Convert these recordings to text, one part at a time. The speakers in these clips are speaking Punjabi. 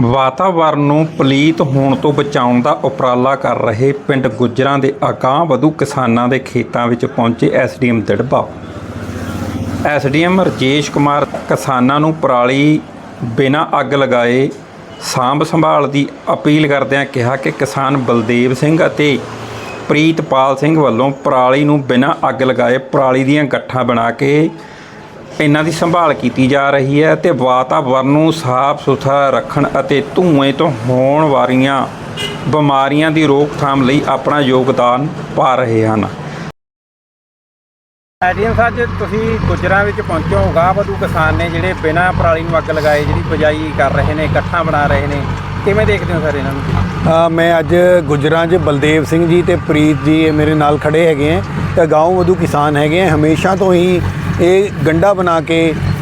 ਵਾਤਾਵਰਨ ਨੂੰ ਪਲੀਤ ਹੋਣ ਤੋਂ ਬਚਾਉਣ ਦਾ ਉਪਰਾਲਾ ਕਰ ਰਹੇ ਪਿੰਡ ਗੁੱਜਰਾਂ ਦੇ ਅਗਾਂਹ ਵਧੂ ਕਿਸਾਨਾਂ ਦੇ ਖੇਤਾਂ ਵਿੱਚ ਪਹੁੰਚੇ ਐਸਡੀਐਮ ਦਿੜਬਾ ਐਸਡੀਐਮ ਰਜੇਸ਼ ਕੁਮਾਰ, ਕਿਸਾਨਾਂ ਨੂੰ ਪਰਾਲੀ ਬਿਨਾਂ ਅੱਗ ਲਗਾਏ ਸਾਂਭ ਸੰਭਾਲ ਦੀ ਅਪੀਲ ਕਰਦਿਆਂ ਕਿਹਾ ਕਿ ਕਿਸਾਨ ਬਲਦੇਵ ਸਿੰਘ ਅਤੇ ਪ੍ਰੀਤਪਾਲ ਸਿੰਘ ਵੱਲੋਂ ਪਰਾਲੀ ਨੂੰ ਬਿਨਾਂ ਅੱਗ ਲਗਾਏ ਪਰਾਲੀ ਦੀਆਂ ਗੱਠਾਂ ਬਣਾ ਕੇ ਇਹਨਾਂ ਦੀ ਸੰਭਾਲ ਕੀਤੀ ਜਾ ਰਹੀ ਹੈ ਤੇ ਵਾਤਾਵਰਣ ਨੂੰ ਸਾਫ਼ ਸੁਥਰਾ ਰੱਖਣ ਅਤੇ ਧੂਏ ਤੋਂ ਹੋਣ ਵਾਲੀਆਂ ਬਿਮਾਰੀਆਂ ਦੀ ਰੋਕਥਾਮ ਲਈ ਆਪਣਾ ਯੋਗਦਾਨ ਪਾ ਰਹੇ ਹਨ। ਐਡੀਐਮ ਸਾਹਿਬ ਜੀ ਤੁਸੀਂ ਗੁੱਜਰਾਂ ਵਿੱਚ ਪਹੁੰਚੇ ਹੋ ਗਾਹ ਵਧੂ ਕਿਸਾਨ ਨੇ ਜਿਹੜੇ ਬਿਨਾਂ ਪਰਾਲੀ ਨੂੰ ਅੱਗ ਲਗਾਏ ਜਿਹੜੀ ਬਜਾਈ ਕਰ ਰਹੇ ਨੇ ਇਕੱਠਾਂ ਬਣਾ ਰਹੇ ਨੇ ਕਿਵੇਂ ਦੇਖਦੇ ਹੋ ਸਰ ਇਹਨਾਂ ਨੂੰ? ਮੈਂ ਅੱਜ ਗੁਜਰਾਂ 'ਚ ਬਲਦੇਵ ਸਿੰਘ ਜੀ ਤੇ ਪ੍ਰੀਤ ਜੀ ਇਹ ਮੇਰੇ ਨਾਲ ਖੜੇ ਹੈਗੇ ਹੈ। ਤੇ ਗਾਉਂ ਵਧੂ ਕਿਸਾਨ ਹੈਗੇ ਹੈ। ਹਮੇਸ਼ਾ ਤੋਂ ਹੀ ਇਹ ਗੰਡਾ ਬਣਾ ਕੇ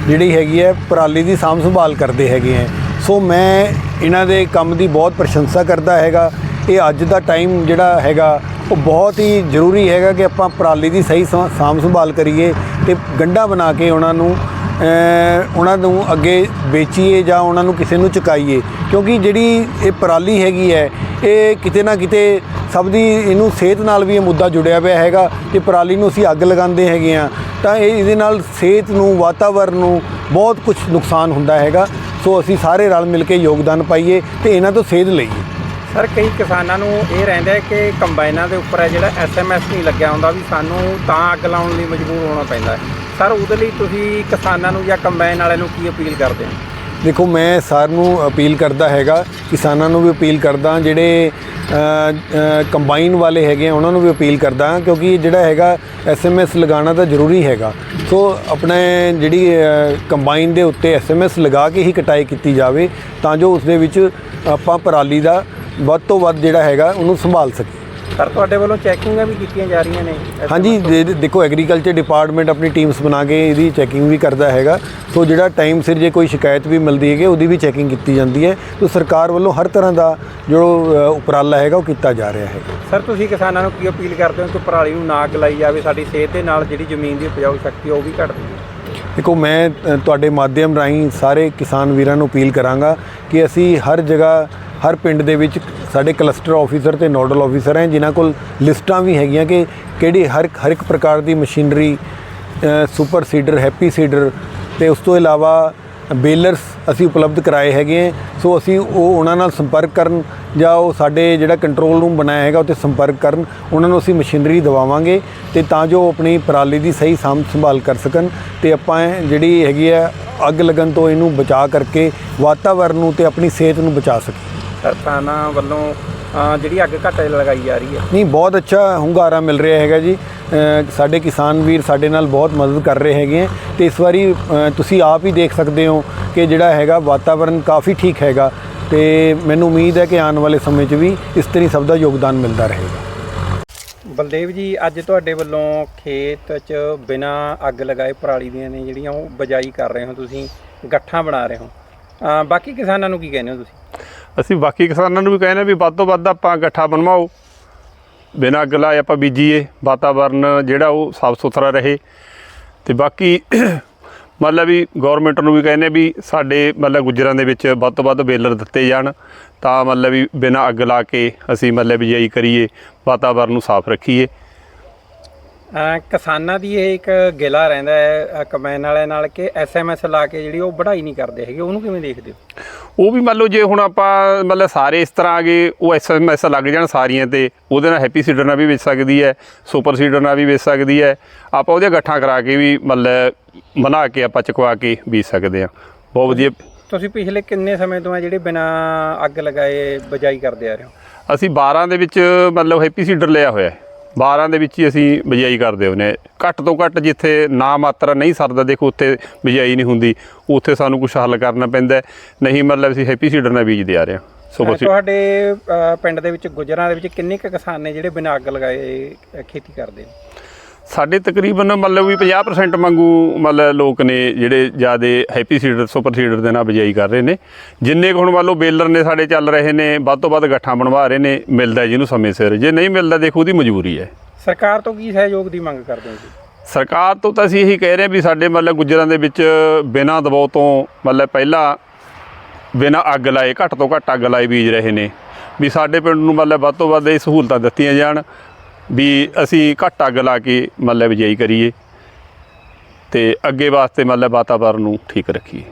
ਜਿਹੜੀ ਹੈਗੀ ਹੈ ਪਰਾਲੀ ਦੀ ਸਾਂਭ ਸੰਭਾਲ ਕਰਦੇ ਹੈਗੇ ਹੈ। ਸੋ ਮੈਂ ਇਹਨਾਂ ਦੇ ਕੰਮ ਦੀ ਬਹੁਤ ਪ੍ਰਸ਼ੰਸਾ ਕਰਦਾ ਹੈਗਾ। ਇਹ ਅੱਜ ਦਾ ਟਾਈਮ ਜਿਹੜਾ ਹੈਗਾ, ਉਹ ਬਹੁਤ ਹੀ ਜ਼ਰੂਰੀ ਹੈਗਾ ਕਿ ਆਪਾਂ ਪਰਾਲੀ ਦੀ ਸਹੀ ਸਾਂ- ਸਾਂਭ ਸੰਭਾਲ ਕਰੀਏ ਤੇ ਗੰਡਾ ਬਣਾ ਕੇ ਉਹਨਾਂ ਨੂੰ ਉਹਨਾਂ ਨੂੰ ਅੱਗੇ ਵੇਚੀਏ ਜਾਂ ਉਹਨਾਂ ਨੂੰ ਕਿਸੇ ਨੂੰ ਚੁਕਾਈਏ। ਕਿਉਂਕਿ ਜਿਹੜੀ ਇਹ ਪਰਾਲੀ ਹੈਗੀ ਹੈ, ਇਹ ਕਿਤੇ ਨਾ ਕਿਤੇ ਸਭ ਦੀ ਇਹਨੂੰ ਸਿਹਤ ਨਾਲ ਵੀ ਇਹ ਮੁੱਦਾ ਜੁੜਿਆ ਹੋਇਆ ਹੈਗਾ ਕਿ ਪਰਾਲੀ ਨੂੰ ਅਸੀਂ ਅੱਗ ਲਗਾਉਂਦੇ ਹੈਗੇ ਆ ਤਾਂ ਇਹ ਇਹਦੇ ਨਾਲ ਸਿਹਤ ਨੂੰ, ਵਾਤਾਵਰਨ ਨੂੰ ਬਹੁਤ ਕੁਝ ਨੁਕਸਾਨ ਹੁੰਦਾ ਹੈਗਾ। ਸੋ ਅਸੀਂ ਸਾਰੇ ਰਲ ਮਿਲ ਕੇ ਯੋਗਦਾਨ ਪਾਈਏ ਤੇ ਇਹਨਾਂ ਤੋਂ ਸੇਧ ਲਈਏ। ਸਰ, ਕਈ ਕਿਸਾਨਾਂ ਨੂੰ ਇਹ ਰਹਿੰਦਾ ਹੈ ਕਿ ਕੰਬਾਈਨਾਂ ਦੇ ਉੱਪਰ ਹੈ ਜਿਹੜਾ ਐਸਐਮਐਸ ਨਹੀਂ ਲੱਗਿਆ ਹੁੰਦਾ ਵੀ ਸਾਨੂੰ ਤਾਂ ਅੱਗ ਲਾਉਣ ਲਈ ਮਜਬੂਰ ਹੋਣਾ ਪੈਂਦਾ ਹੈ। ਸਰ, ਉਹਦੇ ਲਈ ਤੁਸੀਂ ਕਿਸਾਨਾਂ ਨੂੰ ਜਾਂ ਕੰਬਾਈਨ ਵਾਲਿਆਂ ਨੂੰ ਕੀ ਅਪੀਲ ਕਰਦੇ ਹੋ? ਦੇਖੋ ਮੈਂ ਸਾਰ ਨੂੰ ਅਪੀਲ ਕਰਦਾ ਹੈਗਾ ਕਿਸਾਨਾਂ ਨੂੰ ਵੀ ਅਪੀਲ ਕਰਦਾ ਜਿਹੜੇ ਕੰਬਾਈਨ ਵਾਲੇ ਹੈਗੇ ਆ, ਉਹਨਾਂ ਨੂੰ ਵੀ ਅਪੀਲ ਕਰਦਾ ਹਾਂ ਕਿਉਂਕਿ ਜਿਹੜਾ ਹੈਗਾ ਐਸਐਮਐਸ ਲਗਾਉਣਾ ਤਾਂ ਜ਼ਰੂਰੀ ਹੈਗਾ। ਸੋ ਆਪਣੇ ਜਿਹੜੀ ਕੰਬਾਈਨ ਦੇ ਉੱਤੇ ਐਸਐਮਐਸ ਲਗਾ ਕੇ ਹੀ ਕਟਾਈ ਕੀਤੀ ਜਾਵੇ ਤਾਂ ਜੋ ਉਸ ਦੇ ਵਿੱਚ ਆਪਾਂ ਪਰਾਲੀ ਦਾ ਵੱਧ ਤੋਂ ਵੱਧ ਜਿਹੜਾ ਹੈਗਾ ਉਹਨੂੰ ਸੰਭਾਲ ਸਕੀਏ। ਸਰ ਤੁਹਾਡੇ ਵੱਲੋਂ ਚੈਕਿੰਗਾਂ ਵੀ ਕੀਤੀਆਂ ਜਾ ਰਹੀਆਂ ਨੇ ਹਾਂਜੀ ਦੇ- ਦੇਖੋ ਐਗਰੀਕਲਚਰ ਡਿਪਾਰਟਮੈਂਟ ਆਪਣੀ ਟੀਮਸ ਬਣਾ ਕੇ ਇਹਦੀ ਚੈਕਿੰਗ ਵੀ ਕਰਦਾ ਹੈਗਾ। ਸੋ ਜਿਹੜਾ ਟਾਈਮ ਸਿਰ ਜੇ ਕੋਈ ਸ਼ਿਕਾਇਤ ਵੀ ਮਿਲਦੀ ਹੈਗੀ ਉਹਦੀ ਵੀ ਚੈਕਿੰਗ ਕੀਤੀ ਜਾਂਦੀ ਹੈ। ਸੋ ਸਰਕਾਰ ਵੱਲੋਂ ਹਰ ਤਰ੍ਹਾਂ ਦਾ ਜੋ ਅ, ਉਪਰਾਲਾ ਹੈਗਾ ਉਹ ਕੀਤਾ ਜਾ ਰਿਹਾ ਹੈਗਾ। ਸਰ ਤੁਸੀਂ ਕਿਸਾਨਾਂ ਨੂੰ ਕੀ ਅਪੀਲ ਕਰਦੇ ਹੋ ਕਿ ਪਰਾਲੀ ਨੂੰ ਨਾ ਅੱਗ ਲਾਈ ਜਾਵੇ? ਸਾਡੀ ਸਿਹਤ ਦੇ ਨਾਲ ਜਿਹੜੀ ਜ਼ਮੀਨ ਦੀ ਉਪਜਾਊ ਸ਼ਕਤੀ ਹੈ ਉਹ ਵੀ ਘਟਦੀ ਹੈ। ਦੇਖੋ ਮੈਂ ਅ, ਤੁਹਾਡੇ ਮਾਧਿਅਮ ਰਾਹੀਂ ਸਾਰੇ ਕਿਸਾਨ ਵੀਰਾਂ ਨੂੰ ਅਪੀਲ ਕਰਾਂਗਾ ਕਿ ਅਸੀਂ ਹਰ ਜਗ੍ਹਾ ਹਰ ਪਿੰਡ ਦੇ ਵਿੱਚ ਸਾਡੇ ਕਲਸਟਰ ਆਫੀਸਰ ਤੇ ਨੋਡਲ ਆਫੀਸਰ ਹੈ, ਜਿਨ੍ਹਾਂ ਕੋਲ ਲਿਸਟਾਂ ਵੀ ਹੈਗੀਆਂ ਕਿ ਕਿਹੜੀ ਹਰ ਹਰ ਇੱਕ ਪ੍ਰਕਾਰ ਦੀ machinery super seeder, happy seeder ਤੇ ਉਸ ਤੋਂ ਇਲਾਵਾ ਬੇਲਰਸ ਅਸੀਂ ਉਪਲਬਧ ਕਰਾਏ ਹੈਗੇ ਹੈ। ਸੋ ਅਸੀਂ ਉਹ ਉਹਨਾਂ ਨਾਲ ਸੰਪਰਕ ਕਰਨ ਜਾਂ ਉਹ ਸਾਡੇ ਜਿਹੜਾ ਕੰਟਰੋਲ ਰੂਮ ਬਣਾਇਆ ਹੈਗਾ ਉੱਥੇ ਸੰਪਰਕ ਕਰਨ, ਉਹਨਾਂ ਨੂੰ ਅਸੀਂ ਮਸ਼ੀਨਰੀ ਦਵਾਵਾਂਗੇ ਤੇ ਤਾਂ ਜੋ ਉਹ ਆਪਣੀ ਪਰਾਲੀ ਦੀ ਸਹੀ ਸਾਂਭ ਸੰਭਾਲ ਕਰ ਸਕਣ ਤੇ ਆਪਾਂ ਜਿਹੜੀ ਹੈਗੀ ਹੈ ਅੱਗ ਲੱਗਣ ਤੋਂ ਇਹਨੂੰ ਬਚਾ ਕਰਕੇ ਵਾਤਾਵਰਨ ਨੂੰ ਤੇ ਆਪਣੀ ਸਿਹਤ ਨੂੰ ਬਚਾ ਸਕੀਏ। ਕਿਸਾਨਾਂ ਵੱਲੋਂ ਜਿਹੜੀ ਅੱਗ ਘੱਟ ਲਗਾਈ ਜਾ ਰਹੀ ਹੈ। ਨਹੀਂ ਬਹੁਤ ਅੱਛਾ ਹੁੰਗਾਰਾ ਮਿਲ ਰਿਹਾ ਹੈਗਾ ਜੀ। ਸਾਡੇ ਕਿਸਾਨ ਵੀਰ ਸਾਡੇ ਨਾਲ ਬਹੁਤ ਮਦਦ ਕਰ ਰਹੇ ਹੈਗੇ ਤੇ ਇਸ ਵਾਰੀ ਤੁਸੀਂ ਆਪ ਹੀ ਦੇਖ ਸਕਦੇ ਹੋ ਕਿ ਜਿਹੜਾ ਹੈਗਾ ਵਾਤਾਵਰਣ ਕਾਫੀ ਠੀਕ ਹੈਗਾ। ਤੇ ਮੈਨੂੰ ਉਮੀਦ ਹੈ ਕਿ ਆਉਣ ਵਾਲੇ ਸਮੇਂ 'ਚ ਵੀ ਇਸ ਤਰ੍ਹਾਂ ਹੀ ਸਭ ਦਾ ਯੋਗਦਾਨ ਮਿਲਦਾ ਰਹੇਗਾ। ਬਲਦੇਵ ਜੀ ਅੱਜ ਤੁਹਾਡੇ ਵੱਲੋਂ ਖੇਤ 'ਚ ਬਿਨਾਂ ਅੱਗ ਲਗਾਏ ਪਰਾਲੀ ਦੀਆਂ ਨੇ ਜਿਹੜੀਆਂ ਉਹ ਬਜਾਈ ਕਰ ਰਹੇ ਹੋ ਤੁਸੀਂ ਗੱਠਾਂ ਬਣਾ ਰਹੇ ਹੋ। ਬਾਕੀ ਕਿਸਾਨਾਂ ਨੂੰ ਕੀ ਕਹਿੰਦੇ ਹੋ ਤੁਸੀਂ? ਅਸੀਂ ਬਾਕੀ ਕਿਸਾਨਾਂ ਨੂੰ ਵੀ ਕਹਿੰਦੇ ਵੀ ਵੱਧ ਤੋਂ ਵੱਧ ਆਪਾਂ ਗੱਠਾ ਬਣਵਾਓ। ਬਿਨਾਂ ਅੱਗ ਲਾਏ ਆਪਾਂ ਬੀਜੀਏ, ਵਾਤਾਵਰਨ ਜਿਹੜਾ ਉਹ ਸਾਫ਼ ਸੁਥਰਾ ਰਹੇ। ਤੇ ਬਾਕੀ ਮਤਲਬ ਵੀ ਗਵਰਨਮੈਂਟ ਨੂੰ ਵੀ ਕਹਿੰਦੇ ਵੀ ਸਾਡੇ ਮਤਲਬ ਗੁੱਜਰਾਂ ਦੇ ਵਿੱਚ ਵੱਧ ਤੋਂ ਵੱਧ ਬੇਲਰ ਦਿੱਤੇ ਜਾਣ। ਤਾਂ ਮਤਲਬ ਵੀ ਬਿਨਾਂ ਅੱਗ ਲਾ ਕੇ ਅਸੀਂ ਮਤਲਬ ਬਿਜਾਈ ਕਰੀਏ, ਵਾਤਾਵਰਨ ਨੂੰ ਸਾਫ਼ ਰੱਖੀਏ। ਕਿਸਾਨਾਂ ਦੀ ਇਹ ਇੱਕ ਗਿਲਾ ਰਹਿੰਦਾ ਹੈ ਅਹ ਕੰਬਾਈਨ ਵਾਲਿਆਂ ਨਾਲ ਕਿ ਐਸਐਮਐਸ ਲਾ ਕੇ ਜਿਹੜੀ ਉਹ ਵਢਾਈ ਨਹੀਂ ਕਰਦੇ ਹੈਗੇ, ਉਹਨੂੰ ਕਿਵੇਂ ਦੇਖਦੇ ਹੋ? ਉਹ ਵੀ ਮੰਨ ਲਓ ਜੇ ਹੁਣ ਆਪਾਂ ਮਤਲਬ ਸਾਰੇ ਇਸ ਤਰ੍ਹਾਂ ਆ ਗਏ ਉਹ ਐਸਐਮਐਸ ਲੱਗ ਜਾਣ ਸਾਰੀਆਂ ਤੇ ਉਹਦੇ ਨਾਲ ਹੈਪੀ ਸੀਡਰ ਨਾਲ ਵੀ ਵੇਚ ਸਕਦੀ ਹੈ ਸੁਪਰ ਸੀਡਰ ਨਾਲ ਵੀ ਵੇਚ ਸਕਦੀ ਹੈ। ਆਪਾਂ ਉਹਦੇ ਗੱਠਾਂ ਕਰਾ ਕੇ ਵੀ ਮਤਲਬ ਬਣਾ ਕੇ ਆਪਾਂ ਚਕਵਾ ਕੇ ਬੀਜ ਸਕਦੇ ਹਾਂ। ਬਹੁਤ ਵਧੀਆ। ਤੁਸੀਂ ਪਿਛਲੇ ਕਿੰਨੇ ਸਮੇਂ ਤੋਂ ਆ ਜਿਹੜੇ ਬਿਨਾਂ ਅੱਗ ਲਗਾਏ ਬਜਾਈ ਕਰਦੇ ਆ ਰਹੇ ਹੋ? ਅਸੀਂ 12 ਦੇ ਵਿੱਚ ਮਤਲਬ ਹੈਪੀ ਸੀਡਰ ਲਿਆ ਹੋਇਆ ਹੈ। 12 ਦੇ ਵਿੱਚ ਹੀ ਅਸੀਂ ਬਿਜਾਈ ਕਰਦੇ ਹੁੰਦੇ ਘੱਟ ਤੋਂ ਘੱਟ ਜਿੱਥੇ ਨਾ ਮਾਤਰਾ ਨਹੀਂ ਸਰਦਾ ਦੇਖੋ ਉੱਥੇ ਬਿਜਾਈ ਨਹੀਂ ਹੁੰਦੀ। ਉੱਥੇ ਸਾਨੂੰ ਕੁਝ ਹੱਲ ਕਰਨਾ ਪੈਂਦਾ। ਨਹੀਂ ਮਤਲਬ ਅਸੀਂ ਹੈਪੀ ਸੀਡਰ ਨਾਲ ਬੀਜਦੇ ਆ ਰਹੇ ਹਾਂ। ਸੁਪਰ ਸੀਡਰ ਤੁਹਾਡੇ ਪਿੰਡ ਦੇ ਵਿੱਚ ਗੁਜਰਾਂ ਦੇ ਵਿੱਚ ਕਿੰਨੇ ਕੁ ਕਿਸਾਨ ਨੇ ਜਿਹੜੇ ਬਿਨਾਂ ਅੱਗ ਲਗਾਏ ਖੇਤੀ ਕਰਦੇ ਨੇ? ਸਾਡੇ ਤਕਰੀਬਨ ਮਤਲਬ ਵੀ 50% ਵਾਂਗੂ ਮਤਲਬ ਲੋਕ ਨੇ ਜਿਹੜੇ ਜਿਆਦੇ ਹੈਪੀ ਸੀਡਰ ਸੁਪਰ ਸੀਡਰ ਦੇ ਨਾਲ ਬਿਜਾਈ ਕਰ ਰਹੇ ਨੇ। ਜਿੰਨੇ ਕੁ ਹੁਣ ਮੰਨ ਲਓ ਬੇਲਰ ਨੇ ਸਾਡੇ ਚੱਲ ਰਹੇ ਨੇ ਵੱਧ ਤੋਂ ਵੱਧ ਗੱਠਾਂ ਬਣਵਾ ਰਹੇ ਨੇ ਮਿਲਦਾ ਜਿਹਨੂੰ ਸਮੇਂ ਸਿਰ। ਜੇ ਨਹੀਂ ਮਿਲਦਾ ਦੇਖੋ ਉਹਦੀ ਮਜਬੂਰੀ ਹੈ। ਸਰਕਾਰ ਤੋਂ ਕੀ ਸਹਿਯੋਗ ਦੀ ਮੰਗ ਕਰਦੇ ਹੋ ਜੀ? ਸਰਕਾਰ ਤੋਂ ਤਾਂ ਅਸੀਂ ਇਹੀ ਕਹਿ ਰਹੇ ਹਾਂ ਵੀ ਸਾਡੇ ਮਤਲਬ ਗੁੱਜਰਾਂ ਦੇ ਵਿੱਚ ਬਿਨਾਂ ਦਬਾਅ ਤੋਂ ਮਤਲਬ ਪਹਿਲਾਂ ਬਿਨਾਂ ਅੱਗ ਲਾਏ ਘੱਟ ਤੋਂ ਘੱਟ ਅੱਗ ਲਾਏ ਬੀਜ ਰਹੇ ਨੇ। ਵੀ ਸਾਡੇ ਪਿੰਡ ਨੂੰ ਮਤਲਬ ਵੱਧ ਤੋਂ ਵੱਧ ਇਹ ਸਹੂਲਤਾਂ ਦਿੱਤੀਆਂ ਜਾਣ। ਵੀ ਅਸੀਂ ਘੱਟ ਅੱਗ ਲਾ ਕੇ ਮਤਲਬ ਬਿਜਾਈ ਕਰੀਏ ਤੇ ਅੱਗੇ ਵਾਸਤੇ ਮਤਲਬ ਵਾਤਾਵਰਨ ਨੂੰ ਠੀਕ ਰੱਖੀਏ।